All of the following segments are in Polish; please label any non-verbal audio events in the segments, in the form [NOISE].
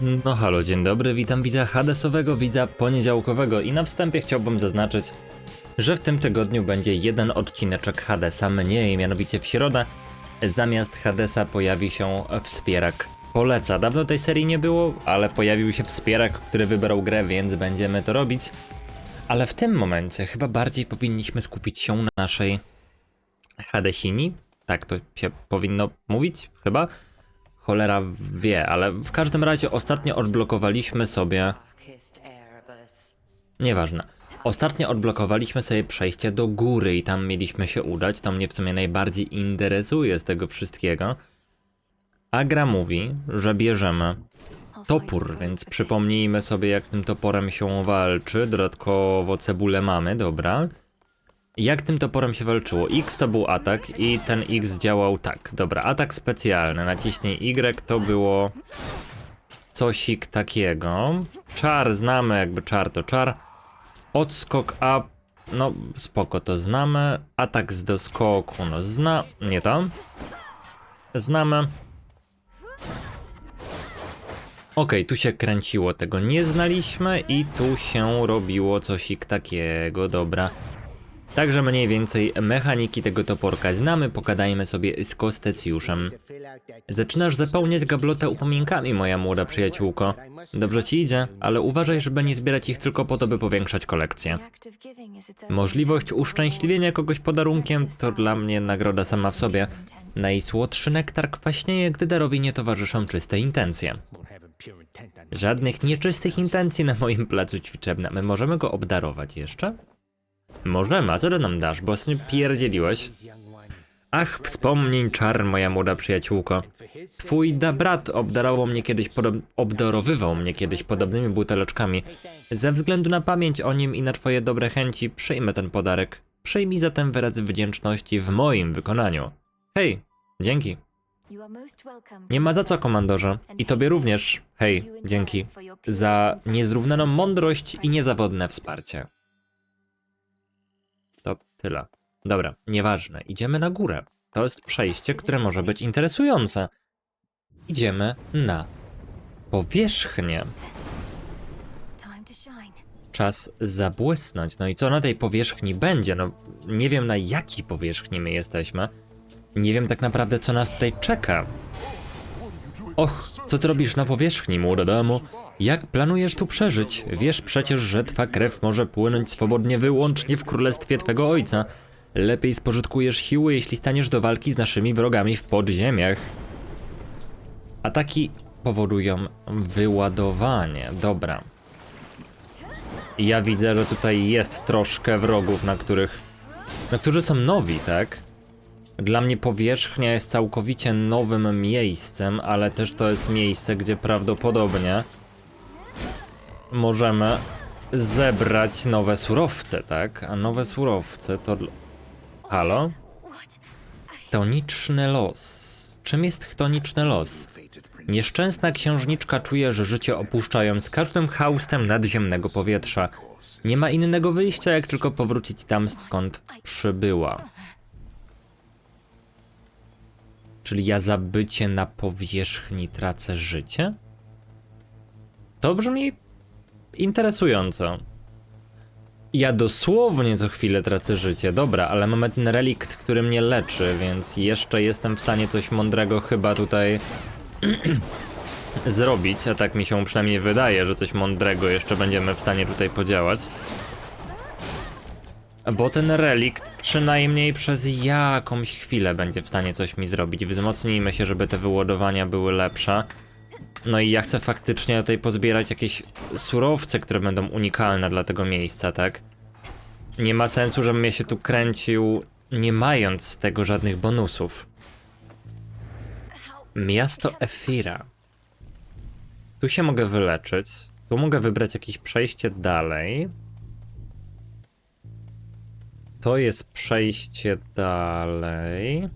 No halo, dzień dobry, witam widza Hadesowego, widza poniedziałkowego i na wstępie chciałbym zaznaczyć, że w tym tygodniu będzie jeden odcineczek Hadesa mniej, mianowicie w środę zamiast Hadesa pojawi się wspierak Poleca. Dawno tej serii nie było, ale pojawił się wspierak, który wybrał grę, więc będziemy to robić. Ale w tym momencie chyba bardziej powinniśmy skupić się na naszej Hadesini. Tak to się powinno mówić, chyba. Cholera wie, ale w każdym razie ostatnio odblokowaliśmy sobie. Nieważne. Ostatnio odblokowaliśmy sobie przejście do góry i tam mieliśmy się udać. To mnie w sumie najbardziej interesuje z tego wszystkiego. A gra mówi, że bierzemy topór, więc przypomnijmy sobie jak tym toporem się walczy. Dodatkowo cebulę mamy, dobra. Jak tym toporem się walczyło? X to był atak i ten X działał tak. Dobra, atak specjalny. Naciśnij Y to było cosik takiego. Czar znamy, jakby czar to czar. Odskok up, no spoko, to znamy. Atak z doskoku, no zna... nie to. Znamy. Okej, tu się kręciło, tego nie znaliśmy i tu się robiło cosik takiego, dobra. Także mniej więcej mechaniki tego toporka znamy, pogadajmy sobie z Kostecjuszem. Zaczynasz zapełniać gablotę upominkami, moja młoda przyjaciółko. Dobrze ci idzie, ale uważaj, żeby nie zbierać ich tylko po to, by powiększać kolekcję. Możliwość uszczęśliwienia kogoś podarunkiem to dla mnie nagroda sama w sobie. Najsłodszy nektar kwaśnieje, gdy darowi nie towarzyszą czyste intencje. Żadnych nieczystych intencji na moim placu ćwiczebnym. My możemy go obdarować jeszcze? Możemy, a co ty nam dasz, bo ostatnio pierdzieliłeś. Ach, wspomnień czar, moja młoda przyjaciółko. Twój da brat obdarował mnie kiedyś obdarowywał mnie kiedyś podobnymi buteleczkami. Ze względu na pamięć o nim i na twoje dobre chęci przyjmę ten podarek. Przyjmij zatem wyraz wdzięczności w moim wykonaniu. Hej, dzięki. Nie ma za co, komandorze. I tobie również. Hej, dzięki. Za niezrównaną mądrość i niezawodne wsparcie. Tyle. Dobra, nieważne. Idziemy na górę. To jest przejście, które może być interesujące. Idziemy na powierzchnię. Czas zabłysnąć. No i co na tej powierzchni będzie? No, nie wiem na jakiej powierzchni my jesteśmy. Nie wiem tak naprawdę, co nas tutaj czeka. Och, co ty robisz na powierzchni, młoda damo? Jak planujesz tu przeżyć? Wiesz przecież, że twa krew może płynąć swobodnie wyłącznie w królestwie twego ojca. Lepiej spożytkujesz siły, jeśli staniesz do walki z naszymi wrogami w podziemiach. Ataki powodują wyładowanie. Dobra. Ja widzę, że tutaj jest troszkę wrogów, na których... Na którzy są nowi, tak? Dla mnie powierzchnia jest całkowicie nowym miejscem, ale też to jest miejsce, gdzie prawdopodobnie możemy zebrać nowe surowce, tak? A nowe surowce to... Halo? Chtoniczny los. Czym jest chtoniczny los? Nieszczęsna księżniczka czuje, że życie opuszczają z każdym haustem nadziemnego powietrza. Nie ma innego wyjścia, jak tylko powrócić tam, skąd przybyła. Czyli ja za bycie na powierzchni tracę życie? To brzmi interesująco. Ja dosłownie co chwilę tracę życie, dobra, ale mamy ten relikt, który mnie leczy, więc jeszcze jestem w stanie coś mądrego chyba tutaj [CLEARS THROAT] zrobić, a tak mi się przynajmniej wydaje, że coś mądrego jeszcze będziemy w stanie tutaj podziałać. Bo ten relikt przynajmniej przez jakąś chwilę będzie w stanie coś mi zrobić. Wzmocnijmy się, żeby te wyładowania były lepsze. No i ja chcę faktycznie tutaj pozbierać jakieś surowce, które będą unikalne dla tego miejsca, tak? Nie ma sensu, żebym ja się tu kręcił, nie mając z tego żadnych bonusów. Miasto Efira. Tu się mogę wyleczyć. Tu mogę wybrać jakieś przejście dalej. To jest przejście dalej.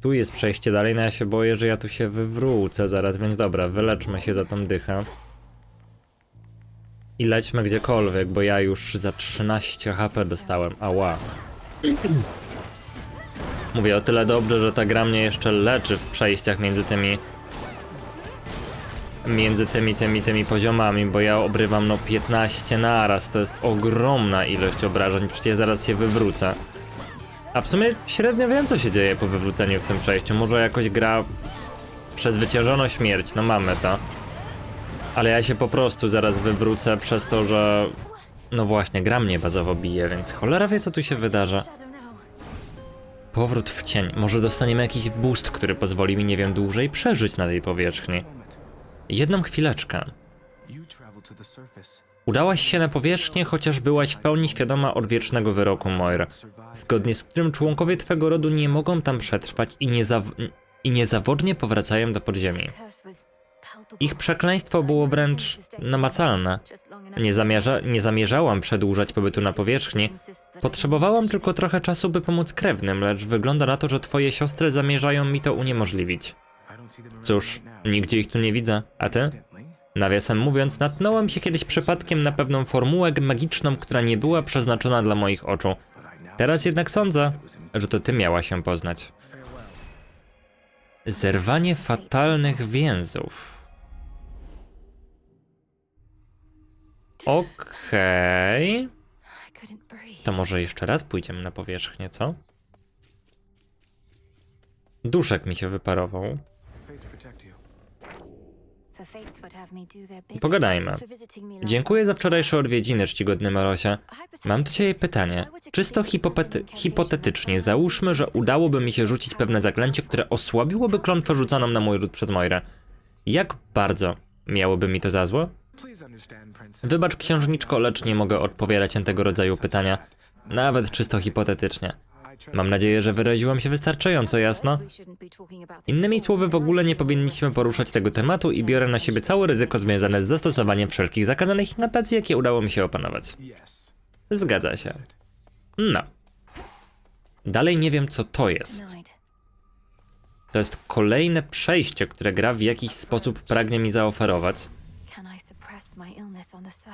Tu jest przejście dalej, no ja się boję, że ja tu się wywrócę zaraz, więc dobra, wyleczmy się za tą dychę. I lećmy gdziekolwiek, bo ja już za 13 HP dostałem, ała. Mówię o tyle dobrze, że ta gra mnie jeszcze leczy w przejściach między tymi między tymi, tymi, tymi poziomami, bo ja obrywam no 15 naraz, to jest ogromna ilość obrażeń, przecież ja zaraz się wywrócę. A w sumie średnio wiem, co się dzieje po wywróceniu w tym przejściu. Może jakoś gra przezwyciężono śmierć, no mamy to. Ale ja się po prostu zaraz wywrócę przez to, że... No właśnie, gra mnie bazowo bije, więc cholera wie, co tu się wydarza. Powrót w cień. Może dostaniemy jakiś boost, który pozwoli mi, nie wiem, dłużej przeżyć na tej powierzchni. Jedną chwileczkę. Udałaś się na powierzchnię, chociaż byłaś w pełni świadoma odwiecznego wyroku Moira, zgodnie z którym członkowie twego rodu nie mogą tam przetrwać i, niezaw- i niezawodnie powracają do podziemi. Ich przekleństwo było wręcz namacalne. Nie, zamierza- nie zamierzałam przedłużać pobytu na powierzchni. Potrzebowałam tylko trochę czasu, by pomóc krewnym, lecz wygląda na to, że twoje siostry zamierzają mi to uniemożliwić. Cóż, nigdzie ich tu nie widzę. A ty? Nawiasem mówiąc, natknąłem się kiedyś przypadkiem na pewną formułę magiczną, która nie była przeznaczona dla moich oczu. Teraz jednak sądzę, że to ty miała się poznać. Zerwanie fatalnych więzów. Okej. To może jeszcze raz pójdziemy na powierzchnię, co? Duszek mi się wyparował. Pogadajmy. Dziękuję za wczorajsze odwiedziny, czcigodny Morosie. Mam do ciebie pytanie. Czysto hipotetycznie, załóżmy, że udałoby mi się rzucić pewne zaklęcie, które osłabiłoby klątwę rzuconą na mój ród przez Moirę. Jak bardzo miałoby mi to za zło? Wybacz księżniczko, lecz nie mogę odpowiadać na tego rodzaju pytania. Nawet czysto hipotetycznie. Mam nadzieję, że wyraziłam się wystarczająco jasno. Innymi słowy, w ogóle nie powinniśmy poruszać tego tematu i biorę na siebie całe ryzyko związane z zastosowaniem wszelkich zakazanych inkantacji, jakie udało mi się opanować. Zgadza się. No. Dalej nie wiem, co to jest. To jest kolejne przejście, które gra w jakiś sposób pragnie mi zaoferować.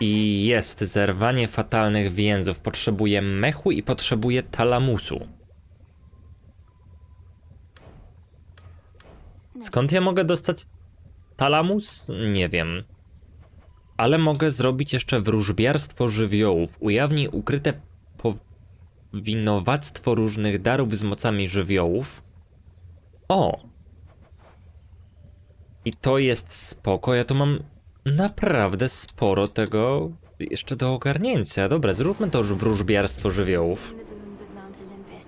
I jest zerwanie fatalnych więzów. Potrzebuję mechu i potrzebuję talamusu. Skąd ja mogę dostać talamus? Nie wiem. Ale mogę zrobić jeszcze wróżbiarstwo żywiołów. Ujawni ukryte powinowactwo różnych darów z mocami żywiołów. O! I to jest spoko. Ja tu mam naprawdę sporo tego jeszcze do ogarnięcia. Dobra, zróbmy to już wróżbiarstwo żywiołów.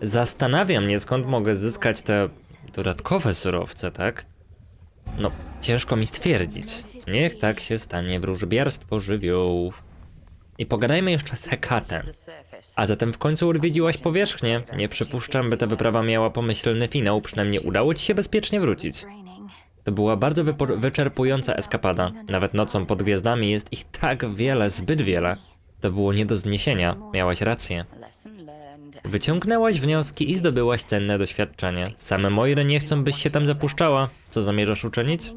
Zastanawiam mnie, skąd mogę zyskać te dodatkowe surowce, tak? No, ciężko mi stwierdzić. Niech tak się stanie wróżbiarstwo żywiołów. I pogadajmy jeszcze z Hekatem. A zatem w końcu odwiedziłaś powierzchnię. Nie przypuszczam, by ta wyprawa miała pomyślny finał, przynajmniej udało ci się bezpiecznie wrócić. To była bardzo wyczerpująca eskapada. Nawet nocą pod gwiazdami jest ich tak wiele, zbyt wiele. To było nie do zniesienia, miałaś rację. Wyciągnęłaś wnioski i zdobyłaś cenne doświadczenie. Same Moiry nie chcą, byś się tam zapuszczała. Co zamierzasz uczynić?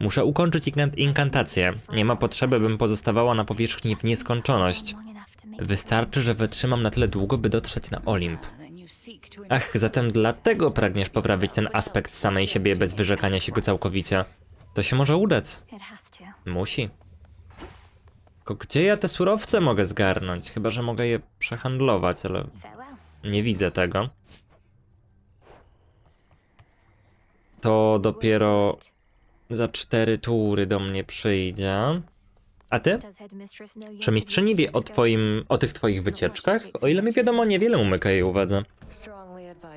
Muszę ukończyć inkan- inkantację. Nie ma potrzeby, bym pozostawała na powierzchni w nieskończoność. Wystarczy, że wytrzymam na tyle długo, by dotrzeć na Olimp. Ach, zatem dlatego pragniesz poprawić ten aspekt samej siebie bez wyrzekania się go całkowicie. To się może udać. Musi. Tylko gdzie ja te surowce mogę zgarnąć? Chyba, że mogę je przehandlować, ale nie widzę tego. To dopiero za cztery tury do mnie przyjdzie. A ty? Czy mistrzyni wie o twoim, o tych twoich wycieczkach? O ile mi wiadomo, niewiele umyka jej uwadze.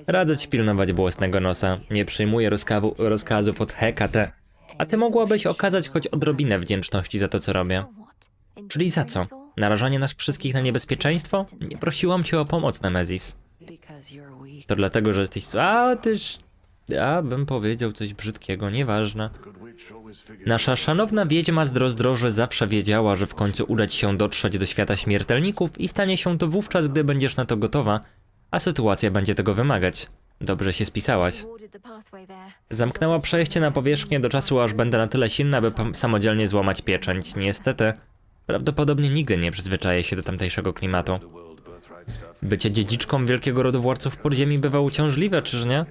Radzę ci pilnować własnego nosa. Nie przyjmuję rozkawu, rozkazów od Hekate. A ty mogłabyś okazać choć odrobinę wdzięczności za to, co robię. Czyli za co? Narażanie nas wszystkich na niebezpieczeństwo? Nie prosiłam cię o pomoc, Nemezis. To dlatego, że jesteś... A, tyż... Ja bym powiedział coś brzydkiego, nieważne. Nasza szanowna wiedźma z Drozdroży zawsze wiedziała, że w końcu uda ci się dotrzeć do świata śmiertelników i stanie się to wówczas, gdy będziesz na to gotowa, a sytuacja będzie tego wymagać. Dobrze się spisałaś. Zamknęła przejście na powierzchnię do czasu, aż będę na tyle silna, by pam- samodzielnie złamać pieczęć. Niestety, prawdopodobnie nigdy nie przyzwyczaję się do tamtejszego klimatu. Bycie dziedziczką wielkiego rodu władców podziemi bywa uciążliwe, czyż nie?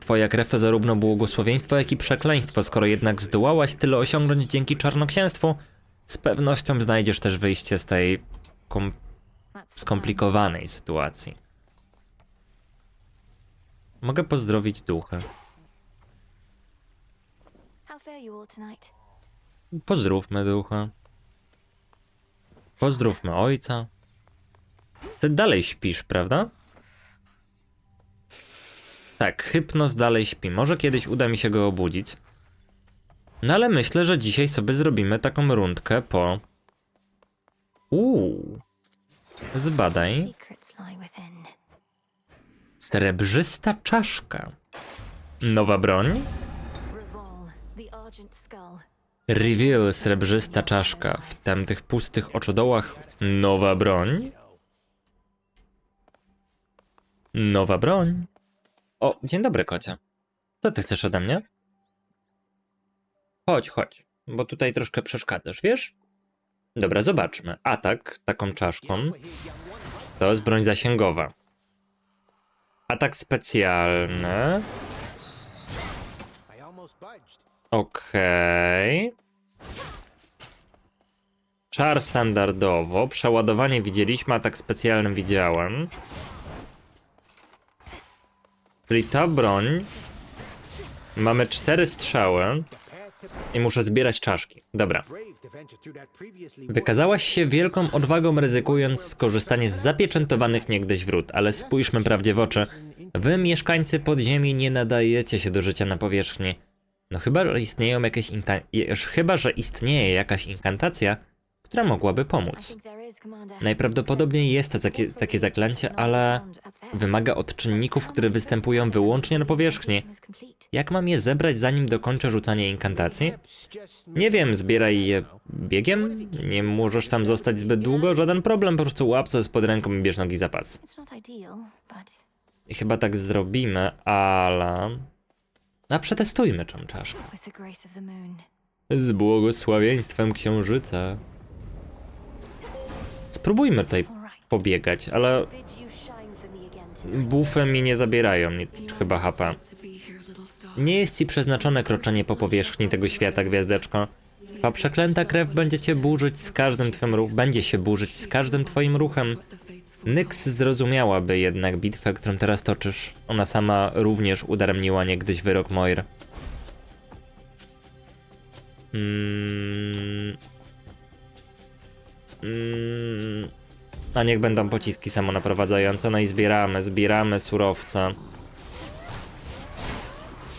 Twoja krew to zarówno błogosławieństwo, jak i przekleństwo. Skoro jednak zdołałaś tyle osiągnąć dzięki czarnoksięstwu, z pewnością znajdziesz też wyjście z tej kom- skomplikowanej sytuacji. Mogę pozdrowić tonight? Pozdrówmy ducha. Pozdrówmy ojca. Ty dalej śpisz, prawda? Tak, hypnos dalej śpi. Może kiedyś uda mi się go obudzić. No ale myślę, że dzisiaj sobie zrobimy taką rundkę po... Uuu. Zbadaj. Srebrzysta czaszka. Nowa broń? Reveal srebrzysta czaszka. W tamtych pustych oczodołach nowa broń. Nowa broń. O, dzień dobry, kocie. Co ty chcesz ode mnie? Chodź, chodź, bo tutaj troszkę przeszkadzasz, wiesz? Dobra, zobaczmy. Atak taką czaszką to jest broń zasięgowa. Atak specjalny. Okej. Czar standardowo. Przeładowanie widzieliśmy, atak specjalny widziałem. Czyli ta broń. Mamy cztery strzały. I muszę zbierać czaszki. Dobra. Wykazałaś się wielką odwagą, ryzykując skorzystanie z zapieczętowanych niegdyś wrót, ale spójrzmy prawdzie w oczy. Wy, mieszkańcy podziemi, nie nadajecie się do życia na powierzchni. No chyba, że istnieją jakieś chyba, że istnieje jakaś inkantacja, która mogłaby pomóc. Najprawdopodobniej jest takie, takie zaklęcie, ale wymaga od czynników, które występują wyłącznie na powierzchni. Jak mam je zebrać, zanim dokończę rzucanie inkantacji? Nie wiem, zbieraj je biegiem? Nie możesz tam zostać zbyt długo? Żaden problem, po prostu łap co jest pod ręką i bierz nogi za pas. Chyba tak zrobimy, ale... A przetestujmy tą czaszkę. Z błogosławieństwem księżyca. Spróbujmy tutaj pobiegać, ale bufy mi nie zabierają chyba HP. Nie jest ci przeznaczone kroczenie po powierzchni tego świata, gwiazdeczko. Twa przeklęta krew będzie cię burzyć z każdym twym ruchem, będzie się burzyć z każdym twoim ruchem. Nyx zrozumiałaby jednak bitwę, którą teraz toczysz. Ona sama również udaremniła niegdyś wyrok Moir. Mm. Mm. A niech będą pociski samonaprowadzające. No i zbieramy, zbieramy surowce.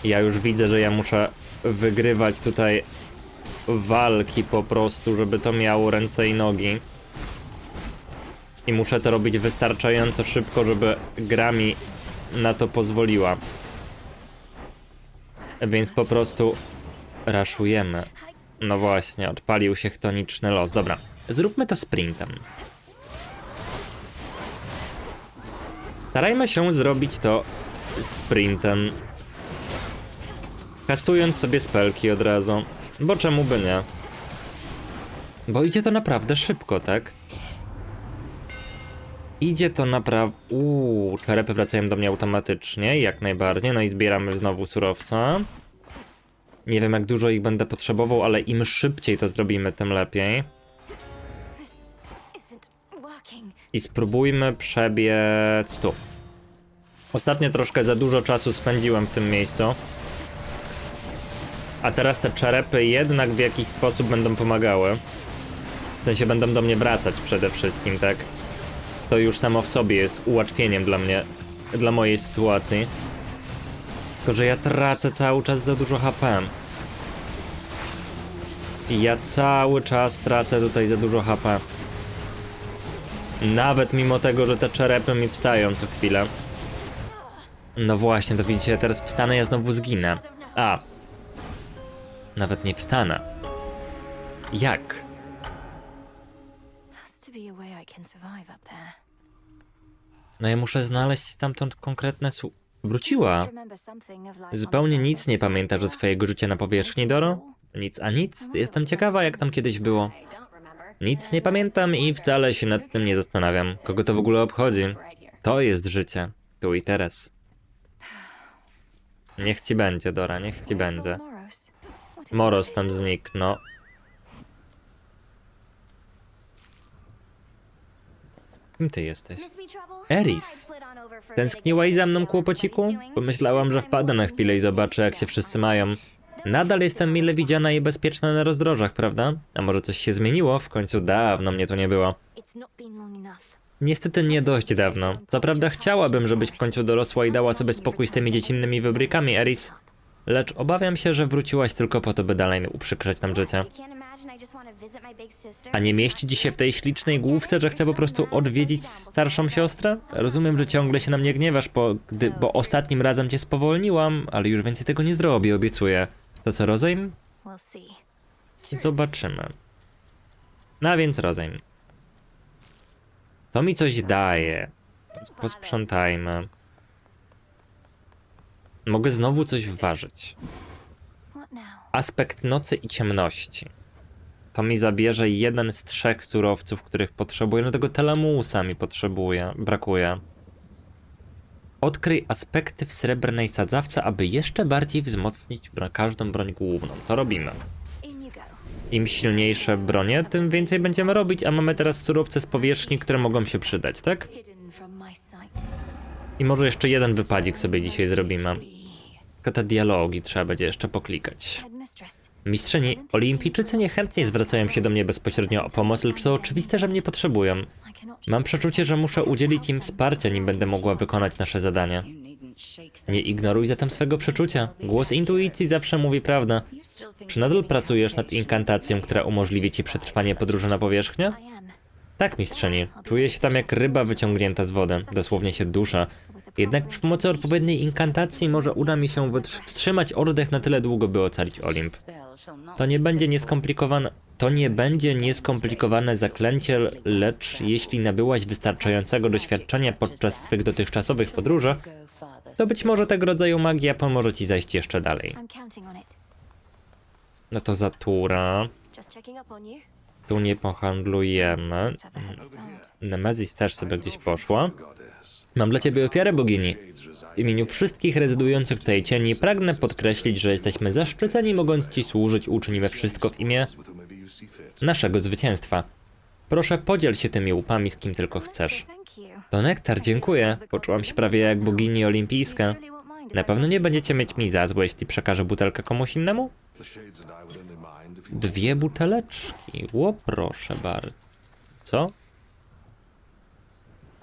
Ja już widzę, że ja muszę wygrywać tutaj walki po prostu, żeby to miało ręce i nogi. I muszę to robić wystarczająco szybko, żeby gra mi na to pozwoliła. Więc po prostu raszujemy. No właśnie, odpalił się chtoniczny los. Dobra, zróbmy to sprintem. Starajmy się zrobić to sprintem. Kastując sobie spelki od razu. Bo czemu by nie? Bo idzie to naprawdę szybko, tak? Idzie to naprawdę... Uuu, czerepy wracają do mnie automatycznie, jak najbardziej. No i zbieramy znowu surowce. Nie wiem jak dużo ich będę potrzebował, ale im szybciej to zrobimy, tym lepiej. I spróbujmy przebiec tu. Ostatnio troszkę za dużo czasu spędziłem w tym miejscu. A teraz te czerepy jednak w jakiś sposób będą pomagały. W sensie będą do mnie wracać przede wszystkim, tak? To już samo w sobie jest ułatwieniem dla mnie, dla mojej sytuacji. Tylko, że ja tracę cały czas za dużo HP. I ja cały czas tracę tutaj za dużo HP. Nawet mimo tego, że te czerepy mi wstają co chwilę. No właśnie, to widzicie, teraz wstanę, ja znowu zginę. A. Nawet nie wstanę. Jak? No ja muszę znaleźć stamtąd konkretne su... Wróciła. Zupełnie nic nie pamiętasz ze swojego życia na powierzchni, Doro? Nic a nic? Jestem ciekawa, jak tam kiedyś było. Nic nie pamiętam i wcale się nad tym nie zastanawiam. Kogo to w ogóle obchodzi? To jest życie. Tu i teraz. Niech ci będzie, Dora, niech ci będzie. Moros? Tam zniknął. Kim ty jesteś? Eris. Tęskniłaś za mną, kłopociku? Pomyślałam, że wpadę na chwilę i zobaczę, jak się wszyscy mają. Nadal jestem mile widziana i bezpieczna na rozdrożach, prawda? A może coś się zmieniło? W końcu dawno mnie tu nie było. Niestety nie dość dawno. Co prawda chciałabym, żebyś w końcu dorosła i dała sobie spokój z tymi dziecinnymi wybrykami, Eris. Lecz obawiam się, że wróciłaś tylko po to, by dalej uprzykrzać nam życie. A nie mieści ci się w tej ślicznej główce, że chcę po prostu odwiedzić starszą siostrę? Rozumiem, że ciągle się na mnie gniewasz, bo, gdy, bo ostatnim razem cię spowolniłam, ale już więcej tego nie zrobię, obiecuję. To co, rozejm? Zobaczymy. No a więc rozejm. To mi coś daje. Posprzątajmy. Mogę znowu coś ważyć. Aspekt nocy i ciemności. To mi zabierze jeden z trzech surowców, których potrzebuję. No tego telemusa mi potrzebuję, brakuje. Odkryj aspekty w srebrnej sadzawce, aby jeszcze bardziej wzmocnić każdą broń główną. To robimy. Im silniejsze bronie, tym więcej będziemy robić, a mamy teraz surowce z powierzchni, które mogą się przydać, tak? I może jeszcze jeden wypadzik sobie dzisiaj zrobimy. Tylko te dialogi trzeba będzie jeszcze poklikać. Mistrzyni, olimpijczycy niechętnie zwracają się do mnie bezpośrednio o pomoc, lecz to oczywiste, że mnie potrzebują. Mam przeczucie, że muszę udzielić im wsparcia, nim będę mogła wykonać nasze zadanie. Nie ignoruj zatem swego przeczucia. Głos intuicji zawsze mówi prawdę. Czy nadal pracujesz nad inkantacją, która umożliwi ci przetrwanie podróży na powierzchnię? Tak, mistrzyni. Czuję się tam jak ryba wyciągnięta z wody. Dosłownie się dusza. Jednak przy pomocy odpowiedniej inkantacji może uda mi się wstrzymać oddech na tyle długo, by ocalić Olimp. To nie będzie nieskomplikowane. To nie będzie nieskomplikowane zaklęcie, lecz jeśli nabyłaś wystarczającego doświadczenia podczas swych dotychczasowych podróży, to być może tego rodzaju magia pomoże ci zajść jeszcze dalej. No to zatura. Tu nie pohandlujemy. Nemezis też sobie gdzieś poszła. Mam dla ciebie ofiarę bogini. W imieniu wszystkich rezydujących tutaj cieni pragnę podkreślić, że jesteśmy zaszczyceni mogąc ci służyć, uczynimy wszystko w imię naszego zwycięstwa. Proszę podziel się tymi łupami z kim tylko chcesz. To nektar, dziękuję. Poczułam się prawie jak bogini olimpijska. Na pewno nie będziecie mieć mi za złe, jeśli przekażę butelkę komuś innemu? Dwie buteleczki. Ło, proszę bardzo. Co?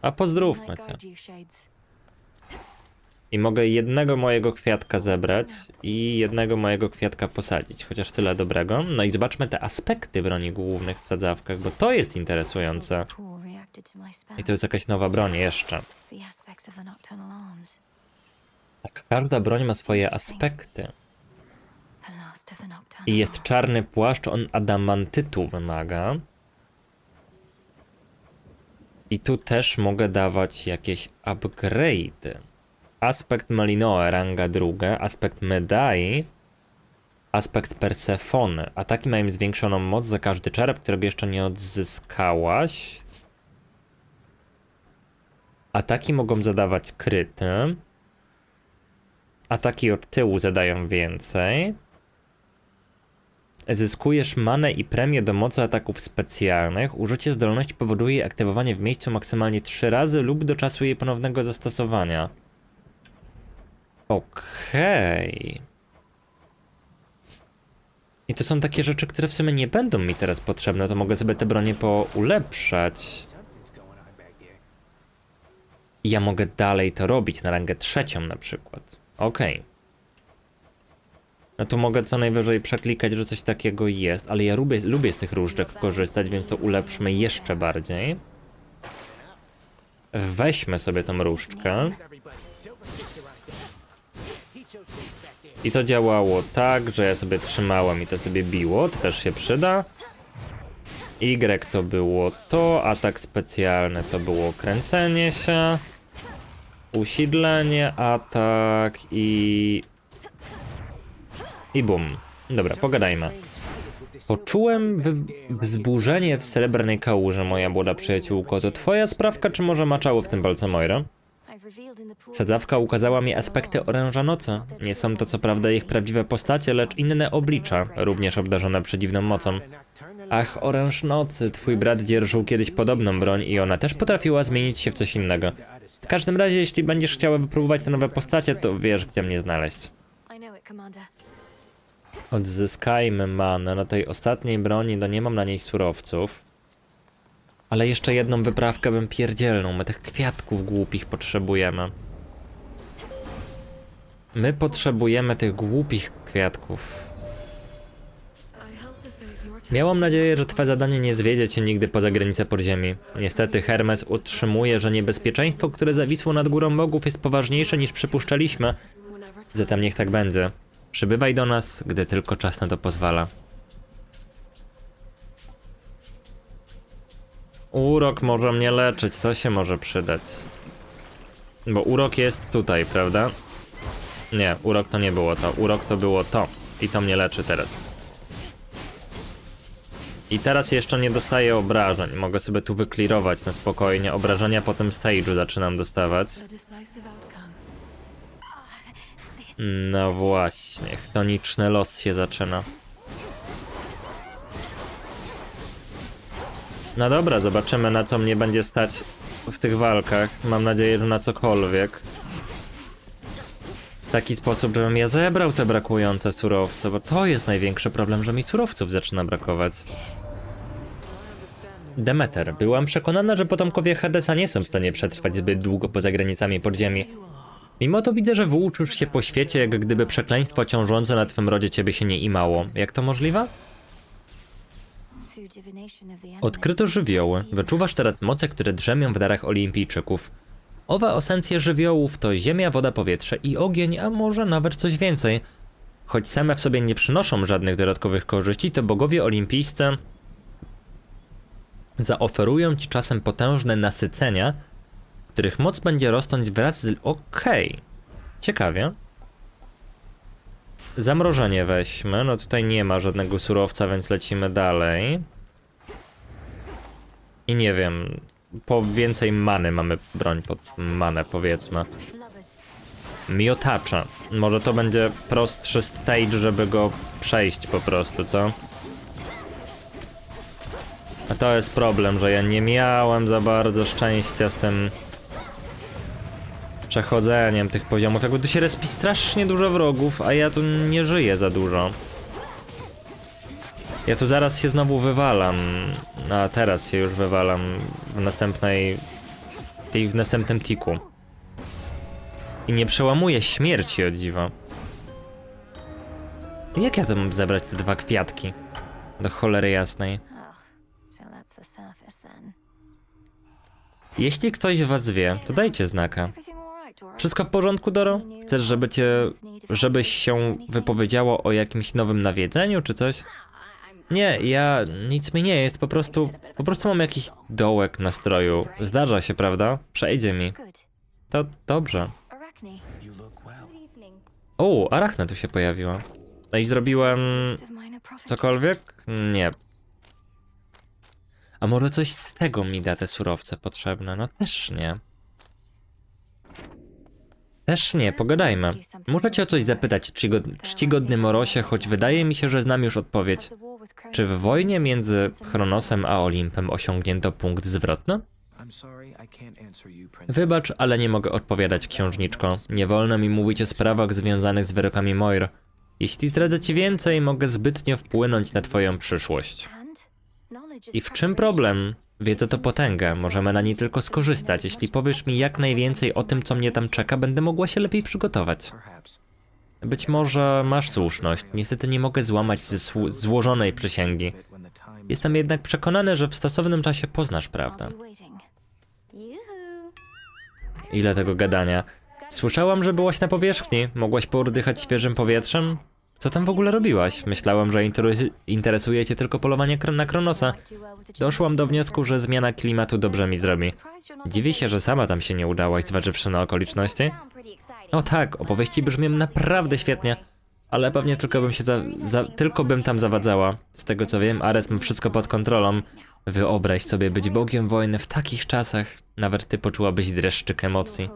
A pozdrówmy cię. you, Shades. I mogę jednego mojego kwiatka zebrać i jednego mojego kwiatka posadzić, chociaż tyle dobrego. No i zobaczmy te aspekty broni głównych w sadzawkach, bo to jest interesujące. I to jest jakaś nowa broń jeszcze. Tak, każda broń ma swoje aspekty. I jest czarny płaszcz, on adamantytu wymaga. I tu też mogę dawać jakieś upgrade'y. Aspekt Malinoe, ranga druga, aspekt Medai, aspekt Persefony. Ataki mają zwiększoną moc za każdy czerep, którego jeszcze nie odzyskałaś. Ataki mogą zadawać kryty. Ataki od tyłu zadają więcej. Zyskujesz manę i premię do mocy ataków specjalnych. Użycie zdolności powoduje jej aktywowanie w miejscu maksymalnie 3 razy lub do czasu jej ponownego zastosowania. Okej. I to są takie rzeczy, które w sumie nie będą mi teraz potrzebne, to mogę sobie te bronie poulepszać. I ja mogę dalej to robić, na rangę trzecią na przykład. Okej. No to mogę co najwyżej przeklikać, że coś takiego jest, ale ja lubię, lubię z tych różdżek korzystać, więc to ulepszmy jeszcze bardziej. Weźmy sobie tą różdżkę. I to działało tak, że ja sobie trzymałem i to sobie biło, to też się przyda. Y to było to, atak specjalny to było kręcenie się. Usidlenie, atak i... I bum. Dobra, pogadajmy. Poczułem wzburzenie w srebrnej kałuży, moja młoda przyjaciółko. To twoja sprawka, czy może maczało w tym palce Moira? Sadzawka ukazała mi aspekty oręża nocy. Nie są to co prawda ich prawdziwe postacie, lecz inne oblicza, również obdarzone przedziwną mocą. Ach, oręż nocy, twój brat dzierżył kiedyś podobną broń i ona też potrafiła zmienić się w coś innego. W każdym razie, jeśli będziesz chciała wypróbować te nowe postacie, to wiesz, gdzie mnie znaleźć. Odzyskajmy manę. Na tej ostatniej broni, no nie mam na niej surowców. Ale jeszcze jedną wyprawkę bym pierdzielnął. My tych kwiatków głupich potrzebujemy. My potrzebujemy tych głupich kwiatków. Miałam nadzieję, że twoje zadanie nie zwiedzie cię nigdy poza granicę podziemi. Niestety Hermes utrzymuje, że niebezpieczeństwo, które zawisło nad górą bogów jest poważniejsze niż przypuszczaliśmy. Zatem niech tak będzie. Przybywaj do nas, gdy tylko czas na to pozwala. Urok może mnie leczyć, to się może przydać. Bo urok jest tutaj, prawda? Nie, urok to nie było to. Urok to było to. I to mnie leczy teraz. I teraz jeszcze nie dostaję obrażeń. Mogę sobie tu wyklirować na spokojnie. Obrażenia po tym stage'u zaczynam dostawać. No właśnie, chtoniczny los się zaczyna. No dobra, zobaczymy na co mnie będzie stać w tych walkach. Mam nadzieję, że na cokolwiek. W taki sposób, żebym ja zebrał te brakujące surowce, bo to jest największy problem, że mi surowców zaczyna brakować. Demeter, byłam przekonana, że potomkowie Hadesa nie są w stanie przetrwać zbyt długo poza granicami podziemi. Mimo to widzę, że włóczysz się po świecie, jak gdyby przekleństwo ciążące na twym rodzie ciebie się nie imało. Jak to możliwe? Odkryto żywioły. Wyczuwasz teraz moce, które drzemią w darach olimpijczyków. Owe esencje żywiołów to ziemia, woda, powietrze i ogień, a może nawet coś więcej. Choć same w sobie nie przynoszą żadnych dodatkowych korzyści, to bogowie olimpijscy zaoferują ci czasem potężne nasycenia, których moc będzie rosnąć wraz z... Okej. Ciekawie. Zamrożenie weźmy. No tutaj nie ma żadnego surowca, więc lecimy dalej. I nie wiem, po więcej many mamy broń pod manę, powiedzmy. Miotacza. Może to będzie prostszy stage, żeby go przejść po prostu, co? A to jest problem, że ja nie miałem za bardzo szczęścia z tym przechodzeniem tych poziomów. Jakby tu się respi strasznie dużo wrogów, a ja tu nie żyję za dużo. Ja tu zaraz się znowu wywalam. A teraz się już wywalam w następnej... tej- w następnym tiku. I nie przełamuję śmierci o dziwo. Jak ja to mam zebrać te dwa kwiatki? Do cholery jasnej. Jeśli ktoś was wie, to dajcie znaka. Wszystko w porządku, Doro? Chcesz, żeby cię... żebyś się wypowiedziało o jakimś nowym nawiedzeniu, czy coś? Nie, ja... nic mi nie jest, po prostu... po prostu mam jakiś dołek nastroju. Zdarza się, prawda? Przejdzie mi. To dobrze. O, arachna tu się pojawiła. No i zrobiłem... Cokolwiek? Nie. A może coś z tego mi da te surowce potrzebne? No też nie. Też nie, pogadajmy. Muszę cię o coś zapytać, czcigo- czcigodny Morosie, choć wydaje mi się, że znam już odpowiedź. Czy w wojnie między Chronosem a Olimpem osiągnięto punkt zwrotny? Wybacz, ale nie mogę odpowiadać, księżniczko. Nie wolno mi mówić o sprawach związanych z wyrokami Moir. Jeśli zdradzę ci więcej, mogę zbytnio wpłynąć na twoją przyszłość. I w czym problem? Wiedza to potęga, możemy na niej tylko skorzystać. Jeśli powiesz mi jak najwięcej o tym, co mnie tam czeka, będę mogła się lepiej przygotować. Być może masz słuszność, niestety nie mogę złamać ze złożonej przysięgi. Jestem jednak przekonany, że w stosownym czasie poznasz prawdę. Ile tego gadania? Słyszałam, że byłaś na powierzchni, mogłaś pooddychać świeżym powietrzem? Co tam w ogóle robiłaś? Myślałam, że interesu- interesuje cię tylko polowanie na Kronosa. Doszłam do wniosku, że zmiana klimatu dobrze mi zrobi. Dziwię się, że sama tam się nie udałaś, zważywszy na okoliczności. O tak, opowieści brzmią naprawdę świetnie. Ale pewnie tylko bym się za, za, tylko bym tam zawadzała. Z tego co wiem, Ares ma wszystko pod kontrolą. Wyobraź sobie być bogiem wojny w takich czasach. Nawet ty poczułabyś dreszczyk emocji.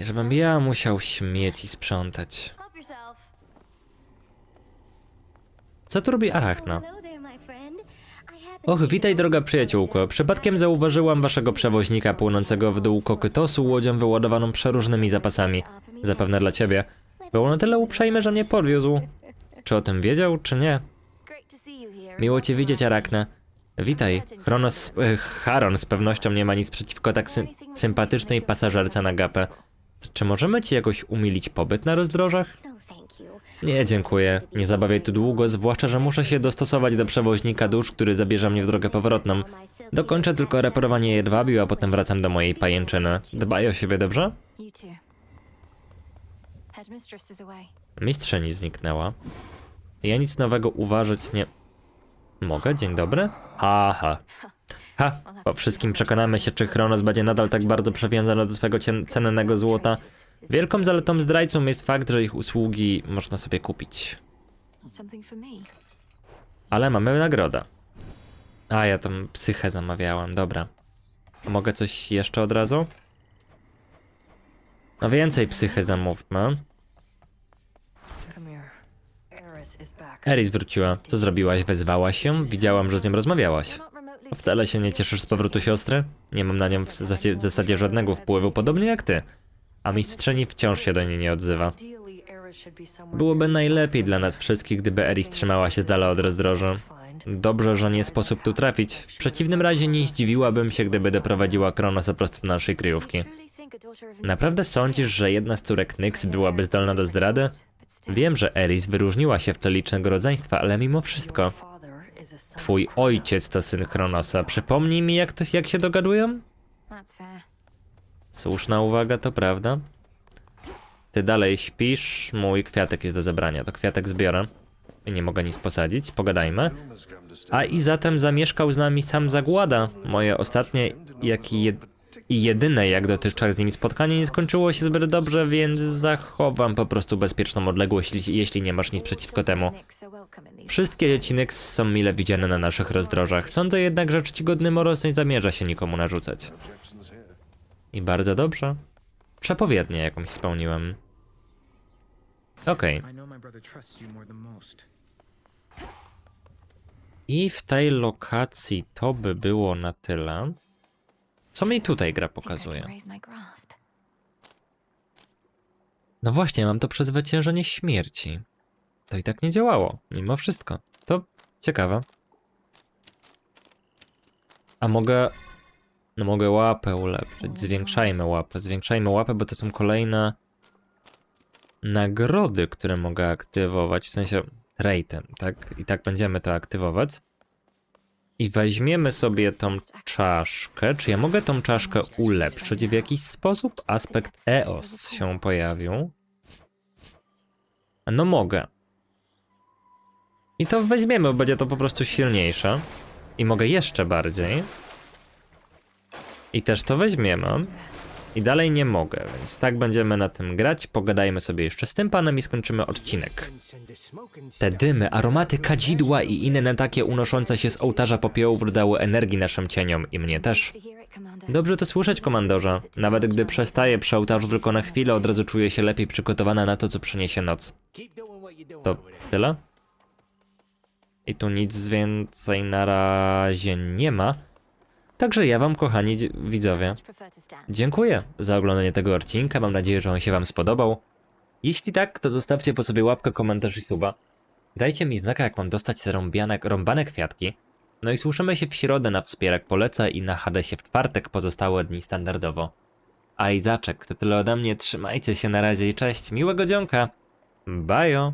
Żebym ja musiał śmieci sprzątać. Co tu robi Arachna? Och, witaj droga przyjaciółko. Przypadkiem zauważyłam waszego przewoźnika płynącego w dół kokytosu łodzią wyładowaną przeróżnymi zapasami. Zapewne dla ciebie. Był na tyle uprzejmy, że mnie podwiózł. Czy o tym wiedział, czy nie? Miło cię widzieć, Arakne. Witaj. Chronos, e, Charon z pewnością nie ma nic przeciwko tak sy sympatycznej pasażerce na gapę. Czy możemy ci jakoś umilić pobyt na rozdrożach? Nie, dziękuję. Nie zabawiaj tu długo, zwłaszcza, że muszę się dostosować do przewoźnika dusz, który zabierze mnie w drogę powrotną. Dokończę tylko reperowanie jedwabiu, a potem wracam do mojej pajęczyny. Dbaj o siebie, dobrze? Mistrzyni zniknęła. Ja nic nowego uważać nie... Mogę? Dzień dobry? Aha. Ha, po wszystkim przekonamy się, czy Chronos będzie nadal tak bardzo przywiązany do swego cennego złota. Wielką zaletą zdrajcą jest fakt, że ich usługi można sobie kupić. Ale mamy nagrodę. A, ja tam psychę zamawiałam, dobra. Mogę coś jeszcze od razu? No więcej psychy zamówmy. Eris wróciła. Co zrobiłaś? Wezwałaś się? Widziałam, że z nią rozmawiałaś. Wcale się nie cieszysz z powrotu siostry? Nie mam na nią w zasadzie, w zasadzie żadnego wpływu, podobnie jak ty. A mistrzeni wciąż się do niej nie odzywa. Byłoby najlepiej dla nas wszystkich, gdyby Eris trzymała się z dala od rozdroża. Find. Dobrze, że nie sposób tu trafić. W przeciwnym razie nie zdziwiłabym się, gdyby doprowadziła Kronosa prosto do naszej kryjówki. Naprawdę sądzisz, że jedna z córek Nyx byłaby zdolna do zdrady? Wiem, że Eris wyróżniła się w tle licznego rodzeństwa, ale mimo wszystko. Twój ojciec to syn Kronosa. Przypomnij mi, jak, to, jak się dogadują? Słuszna uwaga, to prawda. Ty dalej śpisz, mój kwiatek jest do zebrania. To kwiatek zbiorę. Nie mogę nic posadzić, pogadajmy. A i zatem zamieszkał z nami sam Zagłada. Moje ostatnie, jak i, jed i jedyne jak dotychczas z nim spotkanie nie skończyło się zbyt dobrze, więc zachowam po prostu bezpieczną odległość, jeśli- nie masz nic przeciwko temu. Wszystkie dzieci Nyx są mile widziane na naszych rozdrożach. Sądzę jednak, że czcigodny Moros nie zamierza się nikomu narzucać. I bardzo dobrze. Przepowiednię jakąś spełniłem. Okej. Most. I w tej lokacji to by było na tyle. Co mi tutaj gra pokazuje? No właśnie, mam to przezwyciężenie śmierci. To i tak nie działało, mimo wszystko. To ciekawe. A mogę... No mogę łapę ulepszyć. Zwiększajmy łapę. Zwiększajmy łapę, bo to są kolejne nagrody, które mogę aktywować. W sensie trade'em, tak? I tak będziemy to aktywować. I weźmiemy sobie tą czaszkę. Czy ja mogę tą czaszkę ulepszyć w jakiś sposób? Aspekt EOS się pojawił. No mogę. I to weźmiemy, bo będzie to po prostu silniejsze. I mogę jeszcze bardziej. I też to weźmiemy. I dalej nie mogę, więc tak będziemy na tym grać. Pogadajmy sobie jeszcze z tym panem i skończymy odcinek. Te dymy, aromaty kadzidła i inne takie unoszące się z ołtarza popiołów dodały energii naszym cieniom i mnie też. Dobrze to słyszeć, komandorze. Nawet gdy przestaję przy ołtarzu tylko na chwilę, od razu czuję się lepiej przygotowana na to, co przyniesie noc. To tyle? I tu nic więcej na razie nie ma. Także ja wam, kochani widzowie, dziękuję za oglądanie tego odcinka. Mam nadzieję, że on się wam spodobał. Jeśli tak, to zostawcie po sobie łapkę, komentarz i suba. Dajcie mi znaka, jak mam dostać te rąbane kwiatki. No i słyszymy się w środę na Wspierak Poleca i na Hadesie w czwartek pozostałe dni standardowo. A Izaczek, to tyle ode mnie, trzymajcie się na razie i cześć, miłego dzionka! Bajo!